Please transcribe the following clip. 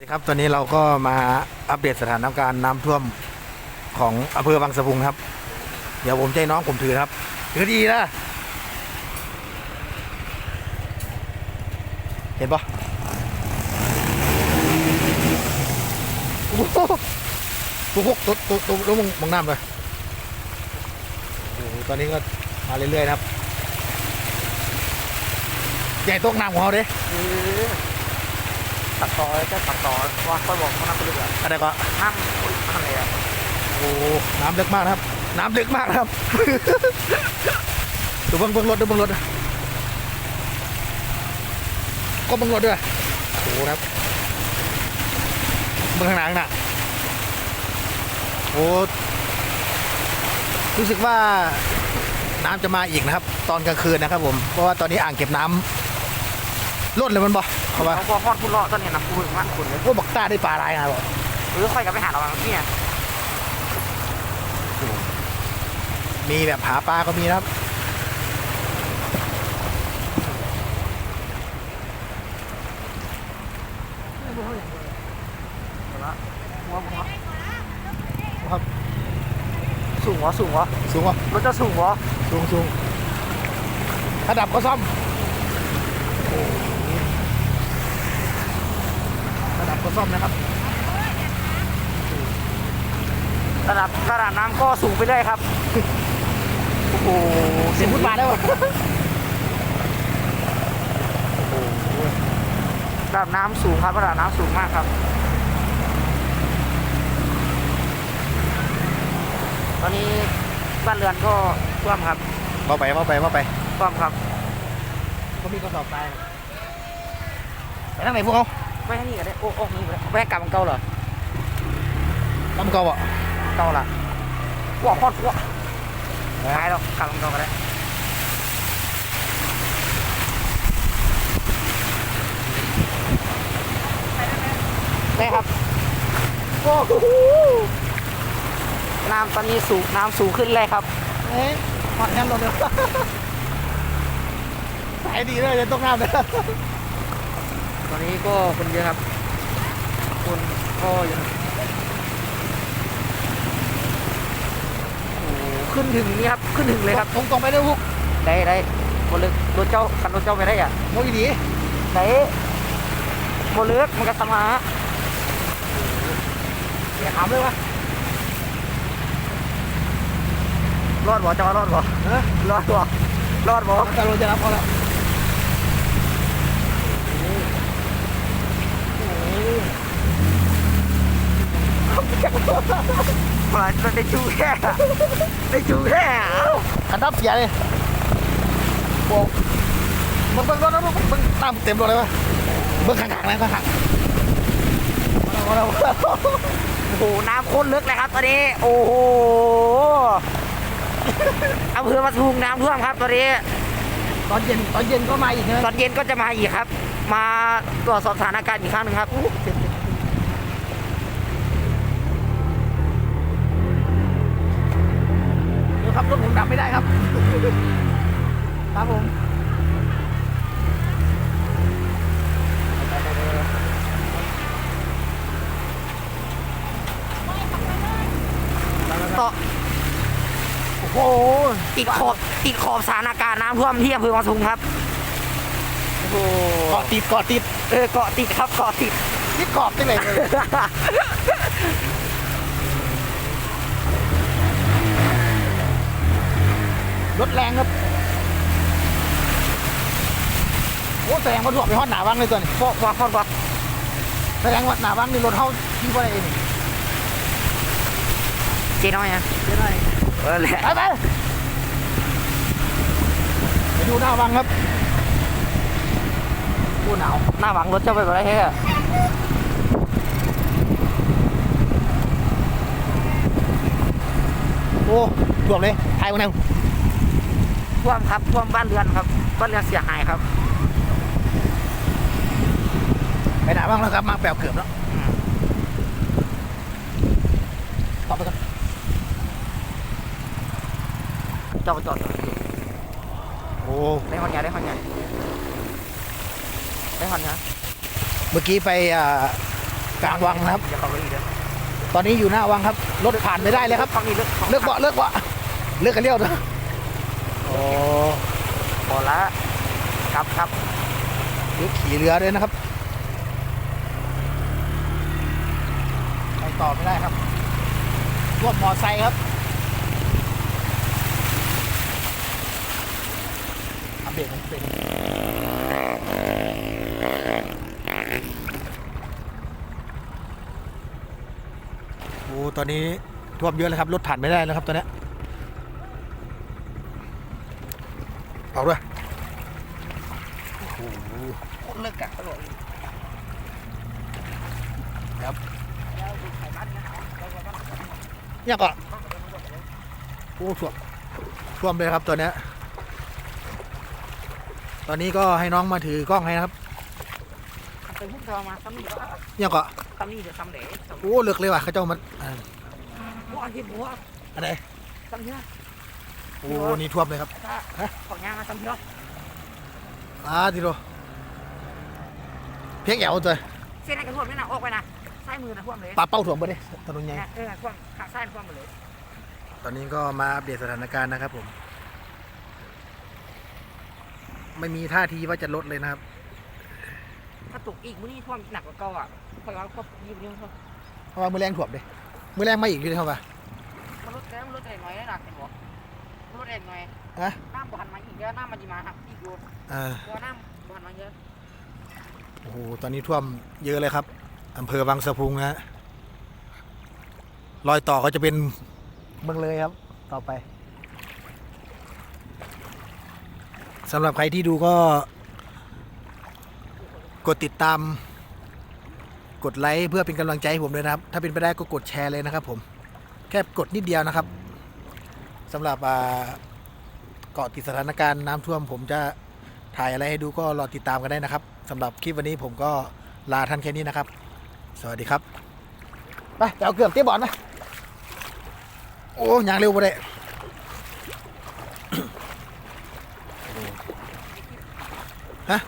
สวัสดีครับตอนนี้เราก็มาอัปเดตสถานการณ์น้ำท่วมของอำเภอบางสะพุงครับ เดี๋ยวผมให้น้องผมถือครับ ถือดีนะเห็นปะโอ้โหตัวพวกตัวตัวตัวตัวมองมองน้ำเลยโอ้โหตอนนี้ก็มาเรื่อยๆครับใหญ่ตกน้ำของเขาเด้ ตัดต่อจะตัดต่อว่าค่อยบอกเขานั่งไปเรื่อยอะไรก็นั่งคุยอะไรอะโอ้น้ำลึกมากนะครับ น้ำลึกมากนะครับ ดูเบิ้งเบิ้งรถดูเบิ้งรถก็เบิ้งรถด้วยโอ้ครับเบิ้งข้างหลังน่ะโอ้รู้สึกว่าน้ำจะมาอีกนะครับ ตอนกลางคืนนะครับผมเพราะว่าตอนนี้อ่างเก็บน้ำล้นเลยมันบอก เขาว่าเขาพอฮอดพุ่นเลาะตอนนี้นะพูดมากคุณเลยพวกบักต้าได้ปลาอะไรไงบอกหรือค่อยกลับไปหาเราที่เนี่ยมีแบบหาปลาก็มีนะครับหัวหัวครับสูงวะสูงวะสูงวะรถจะสูงวะสูงสูงถ้าดับก็ซ่อม ถ้าดับก็ซ่อมนะครับระดับระดับน้ำก็สูงไปเรื่อยครับ โอ้โหเสียงพุทธบาทได้ปะระดับน้ำสูงครับระดับน้ำสูงมากครับ ตอนนี้บ้านเรือนก็ท่วมครับมาไปมาไปมาไปท่วมครับเขามีกระสอบทรายไปทางไหนพวกเขา ไม่ให้นี่ก็ได้โอ้โอ้นี่ก็ได้ไม่ให้กลับมันเก่าเหรอลำเก่าอะเก่าละว้าวฮอดว้าหายแล้วกลับมันเก่าก็ได้ได้ครับโอ้โหน้ำตอนนี้สูงน้ำสูงขึ้นเลยครับเอ๊ะหอดแฮมเราเดี๋ยวสายดีเลยจะต้องน้ำเลย ตอนนี้ก็คนเยอะครับ คนก็เยอะโอ้โหขึ้นถึงนี่ครับ ขึ้นถึงเลยครับ ตรงตรงๆไปด้วยพวกได้ได้บนลึกรถเจ้าคันรถเจ้าไปได้อะโมยดีไหนบนลึกมันก็สมาเสียขามเลยวะรอดบ่เจ้ารอดบ่เออรอดบ่รอดบ่การลงจะรับเขาแล้ว มาได้ชูแค่ได้ชูแค่ขันดับเสียเลยโบกมึงเบิ่งรถนะมึงมึงตามเต็มรถเลยวะเบิ่งข้างๆนะข้างๆมาแล้วมาแล้วโอ้โห น้ำข้นลึกเลยครับตอนนี้ โอ้โหอำเภอมาทุงน้ำท่วมครับตอนนี้ ตอนเย็นตอนเย็นก็มาอีกนะตอนเย็นก็จะมาอีกครับ มาตรวจสอบสถานการณ์อีกครั้งหนึ่งครับเดี๋ยวครับรถผมดับไม่ได้ครับ ครับผมต่อโอ้โหติดขอบติดขอบสถานการณ์น้ำท่วมที่อำเภอมาทุงครับ โอ้โห เกาะติดเกาะติดเออเกาะติดครับเกาะติดนี่กรอบจังเลยรถแรงครับโอ้แสดงว่าถ่วงไปฮอดหนาวังเลยตัวนี้พวกว่าพวกว่าแสดงว่าหนาวังนี่รถเท่าที่ว่าอะไรนี่เจ๊น้อยนะเดี๋ยวหน่อยเออแหละไปไปไปดูหน้าวังครับผู้ หนาวหน้าหวังรถเจ้าไปบ่ได้เฮ้ยโอ้ถ่วงเลยถ่ายวันไหนท่วมครับท่วมบ้านเรือนครับ บ้านเรือนเสียหายครับ ไปหนาวังแล้วครับ มาแปลวเกือบแล้วต่อไปกันจอดจอดจอดโอ้ได้หอนใหญ่ได้หอนใหญ่ ได้หอนนะเมื่อกี้ไปอ่ากลางวังนะครับ อย่าเข้าไปอีกเลยตอนนี้อยู่หน้าวังครับ รถผ่านไม่ได้เลยครับฝั่งนี้เลิกเลิกเบาะเลิกเบาะเลิกกันเลี้ยวนะโอ้พอละครับครับเลิกขี่เรือด้วยนะครับ ไปต่อไม่ได้ครับร่วมมอไซค์ครับอัปเดตมันเป็น ตอนนี้ท่วมเยอะเลยครับรถผ่านไม่ได้แล้วครับตอนนี้เอาด้วยโอ้โหเลิกกันตลอดครับเนี่ยก่อนโอ้ท่วมท่วมเลยครับตัวเนี้ยตอนนี้ก็ให้น้องมาถือกล้องให้นะครับไปพุ่งทอมาซ้ำนี่ก็เนี่ยก่ อนซ้ำนี่เดี๋ยวซ้ำเด๋โอ้เลือกเลยว่ะเขาเจ้ามาอ่าหัวที่หัวอันไหนซ้ำเนื้อโอ้นี่ท่วมเลยครับ ถ้าของยางมาซ้ำเนื้ออ่าทีโดเพียงแอวตัวเส้นไหนกระท่วมนี่นะออกไปนะซ้ายมือนะท่วมเลยปลาเป้าถ่วมไปเลยถนนใหญ่เออท่วมขาซ้ายท่วมไปเลย ตอนนี้ก็มาอัปเดตสถานการณ์นะครับผม ไม่มีท่าทีว่าจะลดเลยนะครับ ถ้าตกอีกมื้อนี้ท่วมหนักกว่าเก่าอะเพราะว่าควบยิบเยอะเท่าเพราะว่ามือแรงถ่วมเลยมือแรงไม่อีกเลยครับว่า มันลดแล้วมันลดเองหน่อยได้หนักเห็นบ่มันลดเองหน่อยอะน้ำบ่หันมาอีกเยอะน้ำมันจะมาหักอีกอยู่อ่า ตัวน้ำบ่หันมาเยอะโอ้โห ตอนนี้ท่วมเยอะเลยครับ อำเภอบางสะพุงนะฮะรอยต่อก็จะเป็นเมืองเลยครับ ต่อไป สำหรับใครที่ดูก็ กดติดตาม กดไลค์เพื่อเป็นกำลังใจให้ผมด้วยนะครับ ถ้าเป็นไปได้ก็กดแชร์เลยนะครับ ผม แค่กดนิดเดียวนะครับสำหรับเกาะติดสถานการณ์น้ำท่วม ผมจะถ่ายอะไรให้ดูก็รอติดตามกันได้นะครับสำหรับคลิปวันนี้ผมก็ลาท่านแค่นี้นะครับ สวัสดีครับ ไปไปเอาเกือบเตี้ยบอลนะโอ้ยางเร็วไปเลยฮะ